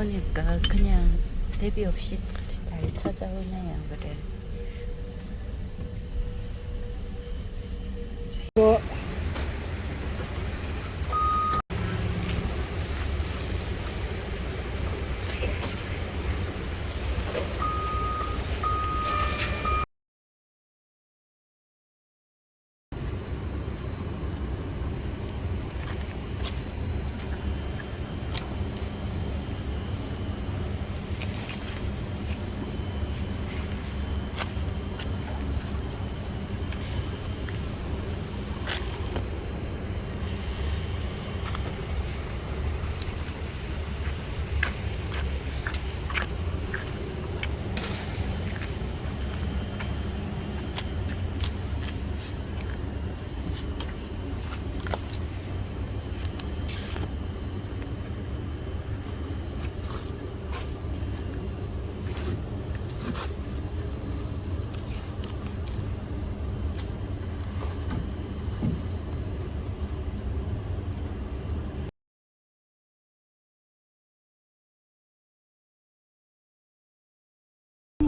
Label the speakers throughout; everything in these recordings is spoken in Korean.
Speaker 1: 오니까 그냥 대비 없이 잘 찾아오네요. 그래.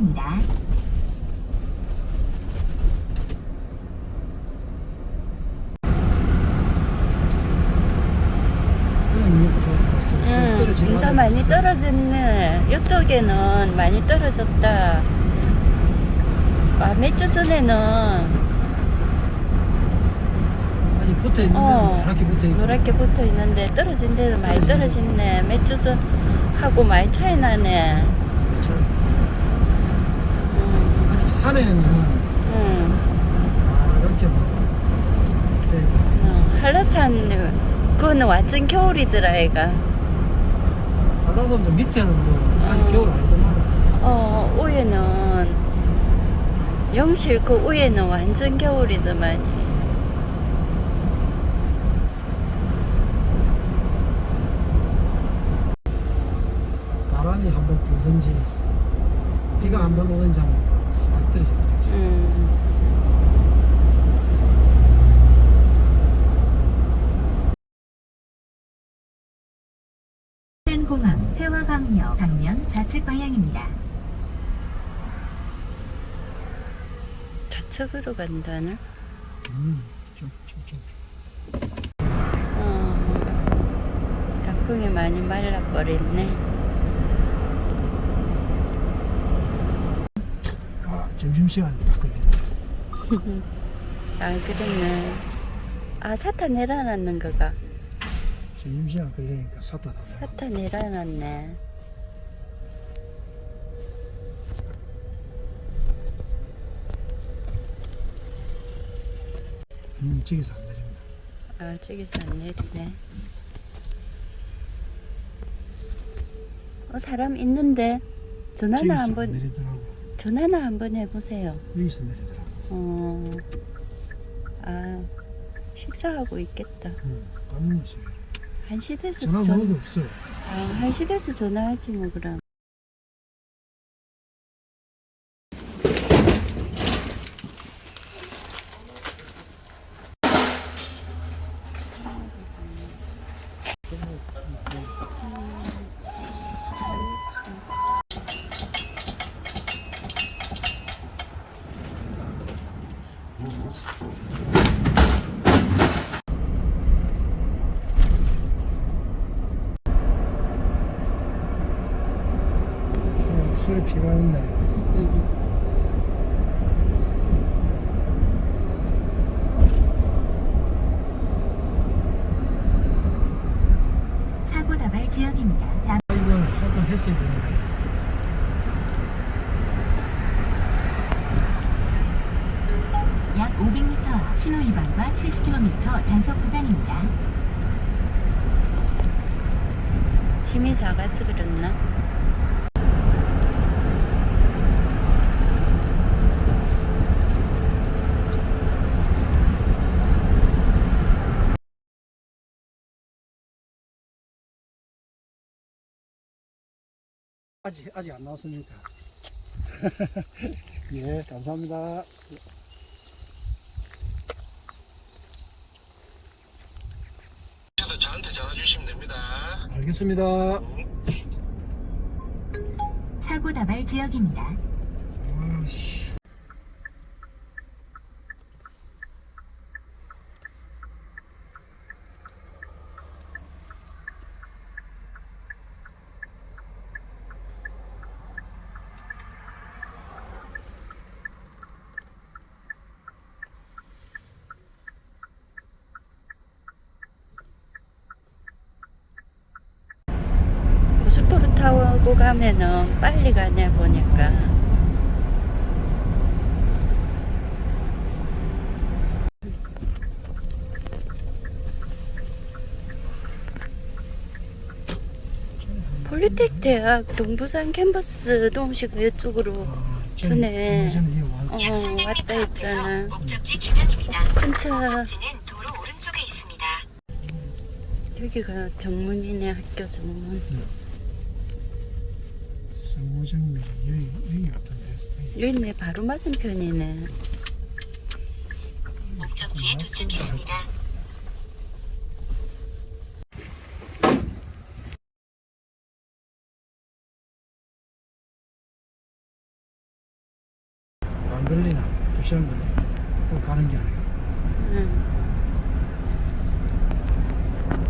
Speaker 2: 입니다.
Speaker 3: 그냥 이렇게 슬슬
Speaker 1: 응,
Speaker 3: 떨어지는
Speaker 1: 진짜 많이 떨어졌네. 이쪽에는 많이 떨어졌다. 아, 몇 주 전에는
Speaker 3: 아직 붙어 있는 데는
Speaker 1: 어,
Speaker 3: 노랗게 붙어 있고
Speaker 1: 노랗게 붙어 있는데 떨어진 데는 많이 떨어졌네. 몇 주 전 하고 많이 차이 나네.
Speaker 3: 그렇죠.
Speaker 1: 응,
Speaker 3: 아직 산에는
Speaker 1: 응,
Speaker 3: 아 이렇게 뭐 네,
Speaker 1: 응. 한라산 그거는 완전 겨울이더라, 애가.
Speaker 3: 한라산도 밑에는 뭐 아직
Speaker 1: 어.
Speaker 3: 겨울 아니구만
Speaker 1: 어, 위에는 영실 그 위에는 완전 겨울이더만요.
Speaker 3: 바람이 한번 불든지 비가 한번 오든지 한번 싹 떨어지더라고요
Speaker 1: 음.
Speaker 2: 공항 태화강역 방면 좌측 방향입니다.
Speaker 1: 좌측으로 간다나?
Speaker 3: 음, 좀, 좀, 좀.
Speaker 1: 어, 단풍이 많이 말라버렸네.
Speaker 3: 아 점심시간 딱 걸린다
Speaker 1: 아, 그랬네. 아, 사탄 내려놨는 거가.
Speaker 3: 점심시간 걸리니까 샀다 다
Speaker 1: 사탄 내려놨네.
Speaker 3: 음 저기서 안 내린다
Speaker 1: 아, 저기서 안 내리네. 어, 사람 있는데 전화나
Speaker 3: 안
Speaker 1: 한번
Speaker 3: 내리더라고
Speaker 1: 전화나 한번 해보세요.
Speaker 3: 여기서 내리더라고
Speaker 1: 어, 아, 식사하고 있겠다.
Speaker 3: 음, 밥 먹었어요
Speaker 1: 한시 돼서
Speaker 3: 전화
Speaker 1: 전-
Speaker 3: 번호도 없어요
Speaker 1: 아, 한시 돼서 전화하지 뭐 그럼.
Speaker 3: 술이 피가 있네
Speaker 1: 음.
Speaker 2: 사고 다발 지역입니다. 잠
Speaker 3: 아, 이거 하도 했어야 되는데
Speaker 2: 약 500m 앞 신호 위반과 70km 단속 구간입니다.
Speaker 1: 짐이 작아서 그랬나?
Speaker 3: 아직 아직 안 나왔습니까? 예, 감사합니다. 알겠습니다.
Speaker 2: 사고 다발 지역입니다.
Speaker 1: 속도로 타고 가면은 빨리 가냐 보니까 폴리텍 대학 동부산 캠퍼스 동시가 이쪽으로
Speaker 3: 아,
Speaker 1: 전에 어,
Speaker 2: 약 300m
Speaker 1: 왔다 했잖아.
Speaker 2: 목적지 주변입니다.
Speaker 1: 큰차
Speaker 2: 목적지는 도로 오른쪽에 있습니다.
Speaker 1: 여기가 정문이네 학교 정문
Speaker 3: 성모정밀 여기 여기 같은데.
Speaker 1: 여기 내 바로 맞은편이네
Speaker 2: 목적지에 도착했습니다.
Speaker 3: 안 걸리나 두 시간 걸리나. 그 가는 길 아니야.
Speaker 1: 응.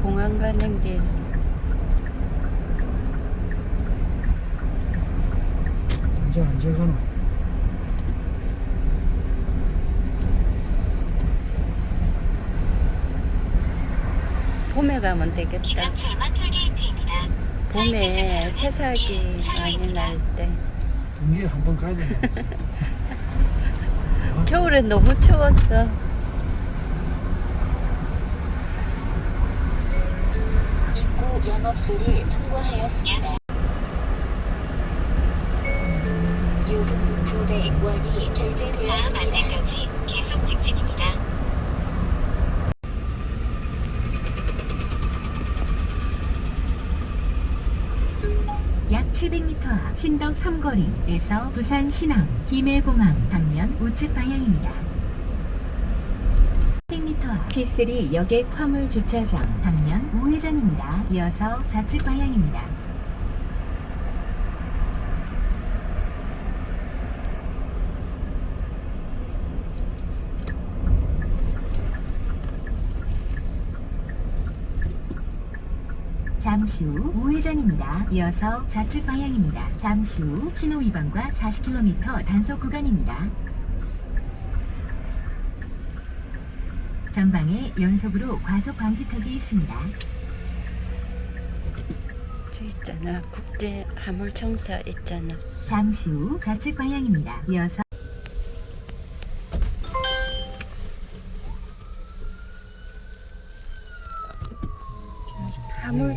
Speaker 1: 공항 가는 길
Speaker 3: 언제 가노?
Speaker 1: 봄에 가면 되겠다
Speaker 2: 톨게이트입니다.
Speaker 1: 봄에 새싹이 많이 날때
Speaker 3: 분기에 한 번 가야 된다면서.
Speaker 1: 겨울엔 너무 추웠어
Speaker 2: 입구 영업소를 통과하였습니다. 신덕 삼거리에서 부산 신항 김해공항 방면 우측 방향입니다. 100m 앞 P3 여객 화물 주차장 방면 우회전입니다. 이어서 좌측 방향입니다. 잠시 후 우회전입니다. 이어서 좌측 방향입니다. 잠시 후 신호 위반과 40km 단속 구간입니다. 전방에 연속으로 과속 방지턱이 있습니다.
Speaker 1: 저 있잖아 국제 화물청사 있잖아
Speaker 2: 잠시 후 좌측 방향입니다. 이어서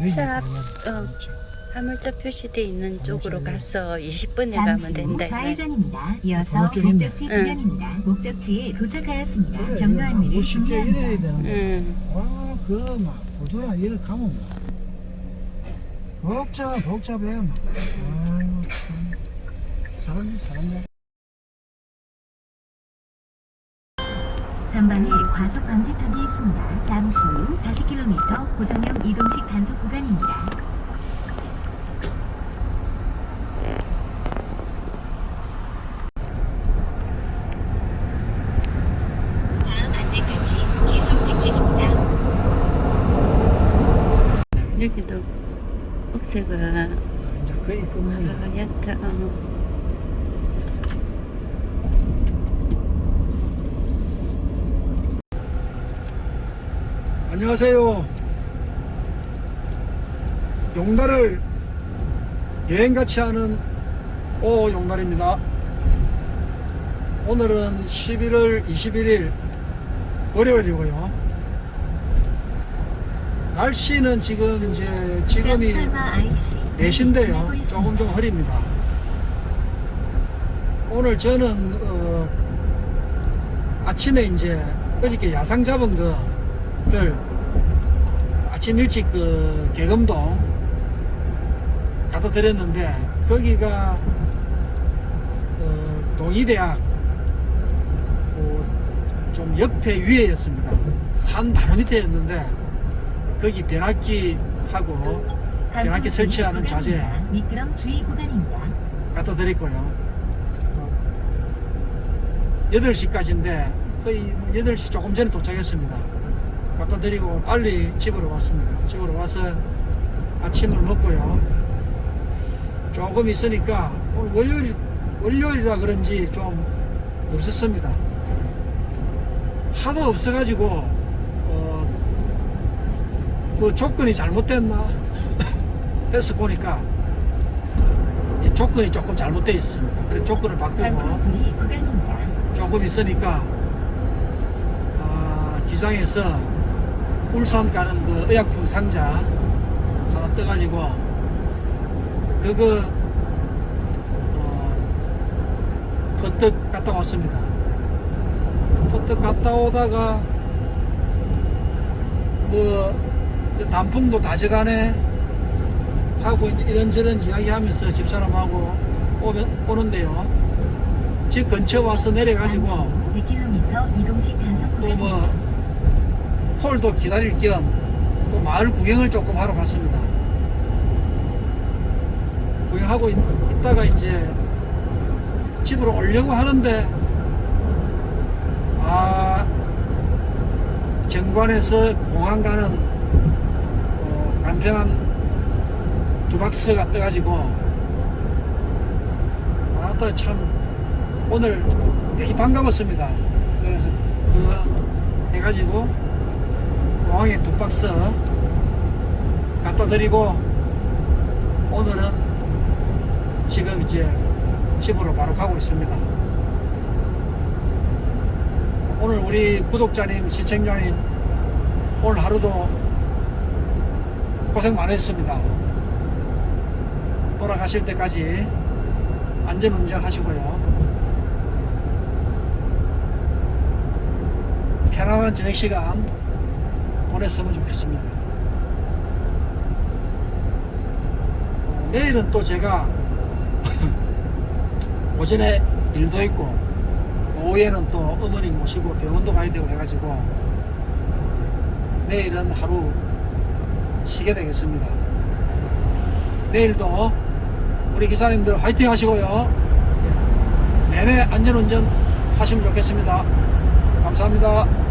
Speaker 1: 화물차
Speaker 3: 여기
Speaker 1: 어. 화물차 표시돼 있는 쪽으로 가서 20분에
Speaker 2: 잠시
Speaker 1: 가면
Speaker 2: 후
Speaker 1: 된다
Speaker 2: 좌회전입니다. 이어서
Speaker 3: 쪽에 있네.
Speaker 2: 목적지
Speaker 1: 응.
Speaker 2: 주변입니다. 목적지에 도착하였습니다.
Speaker 3: 그래,
Speaker 2: 경로
Speaker 3: 이거
Speaker 2: 안내를
Speaker 3: 뭐 쉽게 이래야
Speaker 2: 준비합니다.
Speaker 3: 되는데.
Speaker 1: 응.
Speaker 3: 와, 그, 막, 보도야, 이래 가면 막. 복잡, 복잡해, 막. 아이고, 참. 사람, 사람.
Speaker 2: 전방에 과속 방지턱이 있습니다. 잠시 후 40km 고정형 이동식 단속 구간입니다. 다음 안내까지 계속 직진입니다.
Speaker 1: 여기도
Speaker 3: 끝물이야.
Speaker 1: 하얗다
Speaker 3: 안녕하세요. 용달을 여행같이 하는 오 용달입니다. 오늘은 11월 21일 월요일이고요. 날씨는 지금 이제 지금이
Speaker 2: 설마 IC
Speaker 3: 4시인데요. 조금 좀 흐립니다. 오늘 저는 어, 아침에 이제 어저께 야상 잡은 거를 아침 일찍 그 개금동 갖다 드렸는데 거기가 어, 동의대학 그 좀 옆에 위에였습니다. 산 바로 밑에였는데 거기 변압기 하고 변압기 설치하는 자재
Speaker 2: 미끄럼 주의 구간입니다.
Speaker 3: 갖다. 어, 8시까지인데 거의 뭐 8시 조금 전에 도착했습니다. 갖다 드리고 빨리 집으로 왔습니다. 집으로 와서 아침을 먹고요. 조금 있으니까 오늘 월요일, 월요일이라 그런지 좀 없었습니다. 하도 없어가지고, 어, 뭐 조건이 잘못됐나? 해서 보니까 이 조건이 조금 잘못되어 있습니다. 그래서 조건을 바꾸고
Speaker 2: 구간입니다.
Speaker 3: 조금 있으니까 아, 기장에서 울산 가는 그 의약품 상자 하나 떠가지고 그거 어, 버뜩 갔다 왔습니다. 버뜩 갔다 오다가 뭐 단풍도 다져가네 하고 이제 이런저런 이야기하면서 집사람하고 오면, 오는데요. 집 근처 와서 내려가지고
Speaker 2: 잠시 후 100km 이동식 단속
Speaker 3: 또뭐
Speaker 2: 구간입니다.
Speaker 3: 콜도 기다릴 겸 또 마을 구경을 조금 하러 갔습니다. 구경하고 있, 있다가 이제 집으로 오려고 하는데 아 정관에서 공항 가는 어, 간편한 두 박스가 떠가지고 아따 참 오늘 되게 반가웠습니다. 그래서 그 해가지고 공항에 두 박스 갖다 드리고 오늘은 지금 이제 집으로 바로 가고 있습니다. 오늘 우리 구독자님, 시청자님 오늘 하루도 고생 많으셨습니다. 돌아가실 때까지 안전 운전 하시고요. 편안한 저녁 시간 보냈으면 좋겠습니다. 어, 내일은 또 제가 오전에 일도 있고 오후에는 또 어머니 모시고 병원도 가야 되고 해가지고 내일은 하루 쉬게 되겠습니다. 내일도 우리 기사님들 화이팅 하시고요. 예, 내내 안전운전 하시면 좋겠습니다. 감사합니다.